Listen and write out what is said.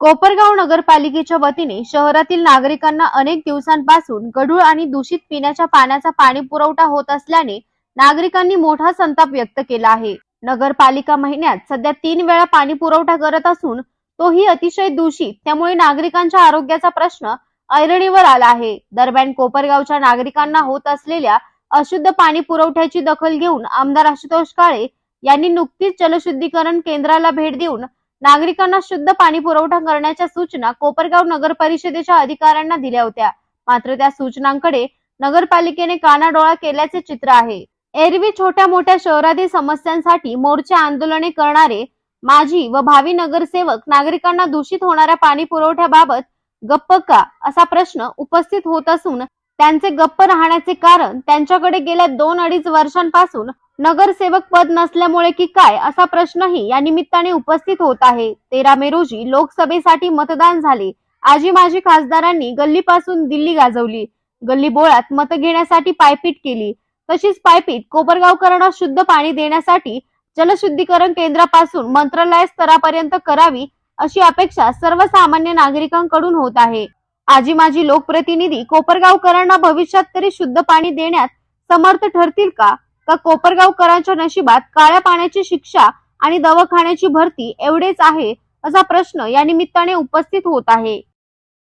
कोपरगाव नगरपालिकेच्या वतीने शहरातील नागरिकांना अनेक दिवसांपासून गढूळ आणि दूषित पिण्याच्या पाण्याचा पाणी पुरवठा होत असल्याने नागरिकांनी मोठा संताप व्यक्त केला आहे. नगरपालिका महिन्यात सध्या तीन वेळा पाणी पुरवठा करत असून तोही अतिशय दूषित त्यामुळे नागरिकांच्या आरोग्याचा प्रश्न ऐरणीवर आला आहे. दरम्यान कोपरगावच्या नागरिकांना होत असलेल्या अशुद्ध पाणी पुरवठ्याची दखल घेऊन आमदार आशुतोष काळे यांनी नुकतीच जलशुद्धीकरण केंद्राला भेट देऊन नागरिकांना शुद्ध पाणी पुरवठा करण्याच्या सूचना कोपरगाव नगर परिषदेच्या अधिकाऱ्यांना दिल्या होत्या. मात्र त्या सूचनांकडे नगरपालिकेने कानाडोळा केल्याचे चित्र आहे. एरवी छोट्या मोठ्या शहरातील समस्यांसाठी मोर्चे आंदोलने करणारे माजी व भावी नगरसेवक नागरिकांना दूषित होणाऱ्या पाणी पुरवठ्याबाबत गप्प का असा प्रश्न उपस्थित होत असून त्यांचे गप्प राहण्याचे कारण त्यांच्याकडे गेल्या दोन अडीच वर्षांपासून नगरसेवक पद नसल्यामुळे की काय असा प्रश्नही या निमित्ताने उपस्थित होत आहे. तेरा मे रोजी लोकसभेसाठी मतदान झाले. आजी माजी खासदारांनी गल्लीपासून दिल्ली गाजवली. गल्ली बोळात मत घेण्यासाठी पायपीट केली. तशीच पायपीट कोपरगावकरांना शुद्ध पाणी देण्यासाठी जलशुद्धीकरण केंद्रापासून मंत्रालय स्तरापर्यंत करावी अशी अपेक्षा सर्वसामान्य नागरिकांकडून होत आहे. आजी माजी लोकप्रतिनिधी कोपरगावकरांना भविष्यात तरी शुद्ध पाणी देण्यात समर्थ ठरतील का? का कोपरगावकरांच्या नशिबात काळ्या पाण्याची शिक्षा आणि दवाखान्याची भरती एवढेच आहे असा प्रश्न या निमित्ताने उपस्थित होत आहे.